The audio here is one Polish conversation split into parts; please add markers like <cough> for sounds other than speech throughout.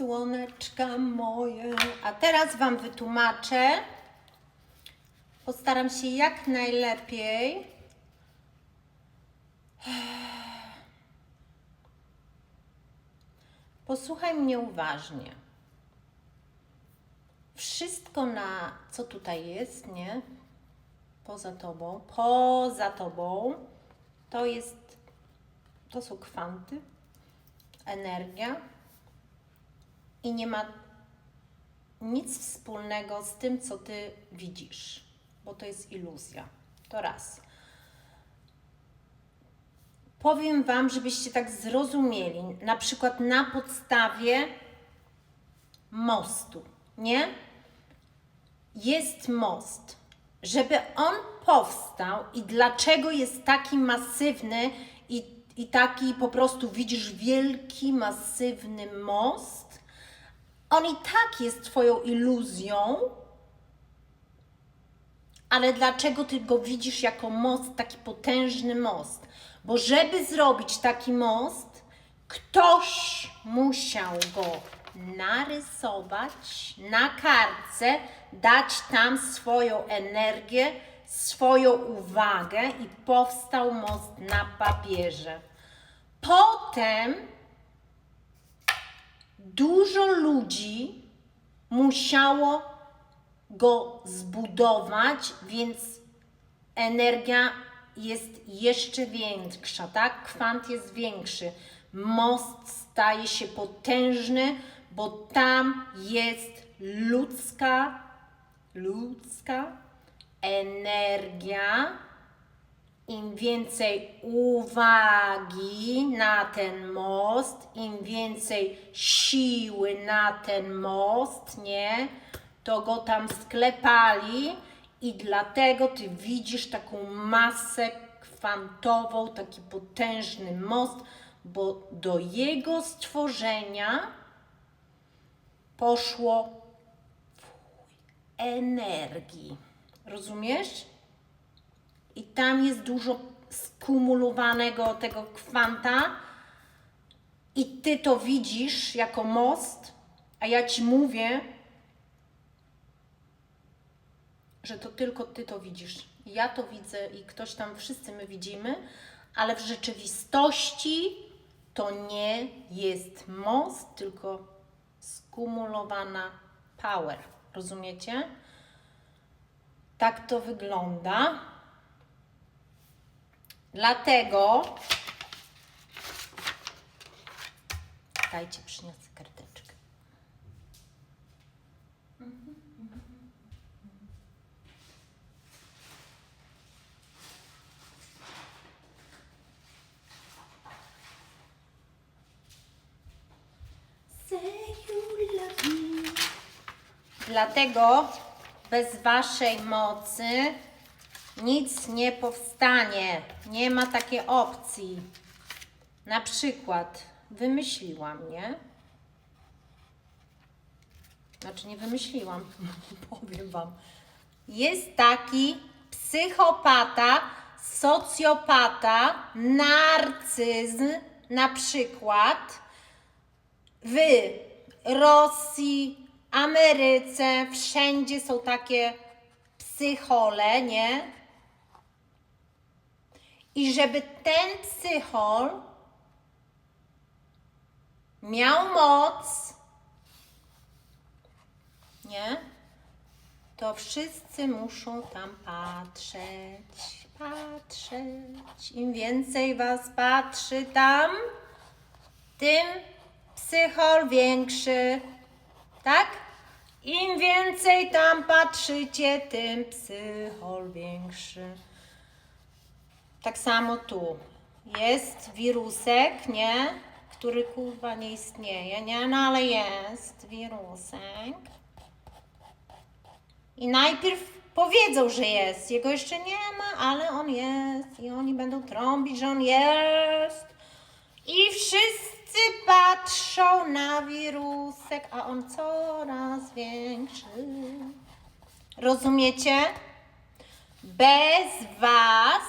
Słoneczka moje. A teraz Wam wytłumaczę. Postaram się jak najlepiej. Posłuchaj mnie uważnie. Wszystko na co tutaj jest, nie? Poza tobą, poza tobą, to jest, to są kwanty, energia i nie ma nic wspólnego z tym, co ty widzisz, bo to jest iluzja. To raz. Powiem Wam, żebyście tak zrozumieli, na przykład na podstawie mostu, nie? Jest most. Żeby on powstał i dlaczego jest taki masywny i, i taki po prostu widzisz wielki, masywny most, on i tak jest Twoją iluzją, ale dlaczego ty go widzisz jako most, taki potężny most? Bo żeby zrobić taki most, ktoś musiał go narysować na kartce, dać tam swoją energię, swoją uwagę i powstał most na papierze. Potem dużo ludzi musiało go zbudować, więc energia jest jeszcze większa, tak? Kwant jest większy. Most staje się potężny, bo tam jest ludzka, ludzka energia. Im więcej uwagi na ten most, im więcej siły na ten most, nie? To go tam sklepali i dlatego ty widzisz taką masę kwantową, taki potężny most, bo do jego stworzenia poszło energii. Rozumiesz? I tam jest dużo skumulowanego tego kwanta. I ty to widzisz jako most, a ja ci mówię, że to tylko ty to widzisz. Ja to widzę i ktoś tam, wszyscy my widzimy, ale w rzeczywistości to nie jest most, tylko skumulowana power. Rozumiecie? Tak to wygląda. Dlatego dajcie przyniosę karteczkę. Dlatego bez waszej mocy nic nie powstanie. Nie ma takiej opcji. Na przykład wymyśliłam, nie? Znaczy nie wymyśliłam, <laughs> powiem wam. Jest taki psychopata, socjopata, narcyzm na przykład w Rosji, Ameryce, wszędzie są takie psychole, nie? I żeby ten psychol miał moc, nie? To wszyscy muszą tam patrzeć, patrzeć. Im więcej was patrzy tam, tym psychol większy. Tak? Im więcej tam patrzycie, tym psychol większy. Tak samo tu. Jest wirusek, nie? Który kurwa nie istnieje, nie? No ale jest wirusek. I najpierw powiedzą, że jest. Jego jeszcze nie ma, ale on jest. I oni będą trąbić, że on jest. I wszyscy patrzą na wirusek, a on coraz większy. Rozumiecie? Bez was,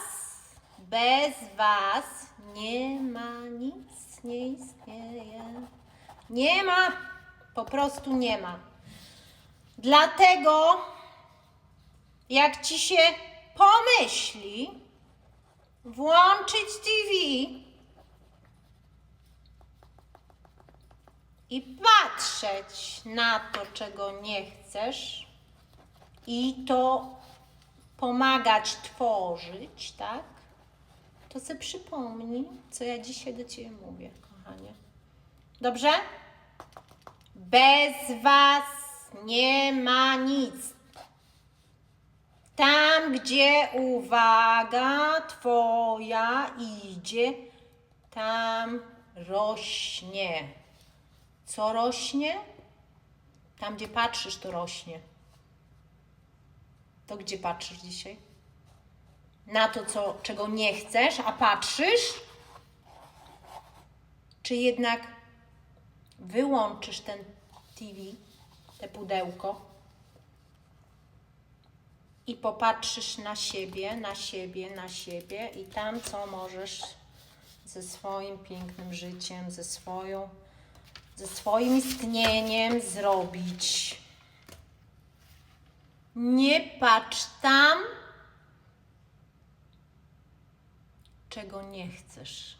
bez was nie ma nic, nie istnieje. Nie ma. Po prostu nie ma. Dlatego, jak ci się pomyśli włączyć TV i patrzeć na to, czego nie chcesz, i to pomagać tworzyć, tak? To sobie przypomnij, co ja dzisiaj do Ciebie mówię, kochanie. Dobrze? Bez Was nie ma nic. Tam, gdzie uwaga Twoja idzie, tam rośnie. Co rośnie? Tam, gdzie patrzysz, to rośnie. To gdzie patrzysz dzisiaj? Na to, co, czego nie chcesz, a patrzysz? Czy jednak wyłączysz ten TV, te pudełko i popatrzysz na siebie, na siebie, na siebie i tam, co możesz ze swoim pięknym życiem, ze swoją, ze swoim istnieniem zrobić. Nie patrz tam, czego nie chcesz.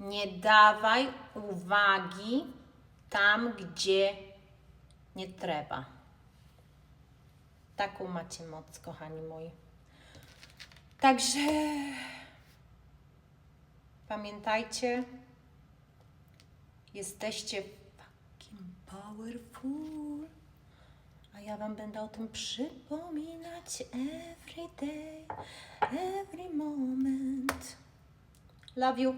Nie dawaj uwagi tam, gdzie nie trzeba. Taką macie moc, kochani moi. Także pamiętajcie, jesteście fucking powerful. A ja Wam będę o tym przypominać every day, every moment. Love you.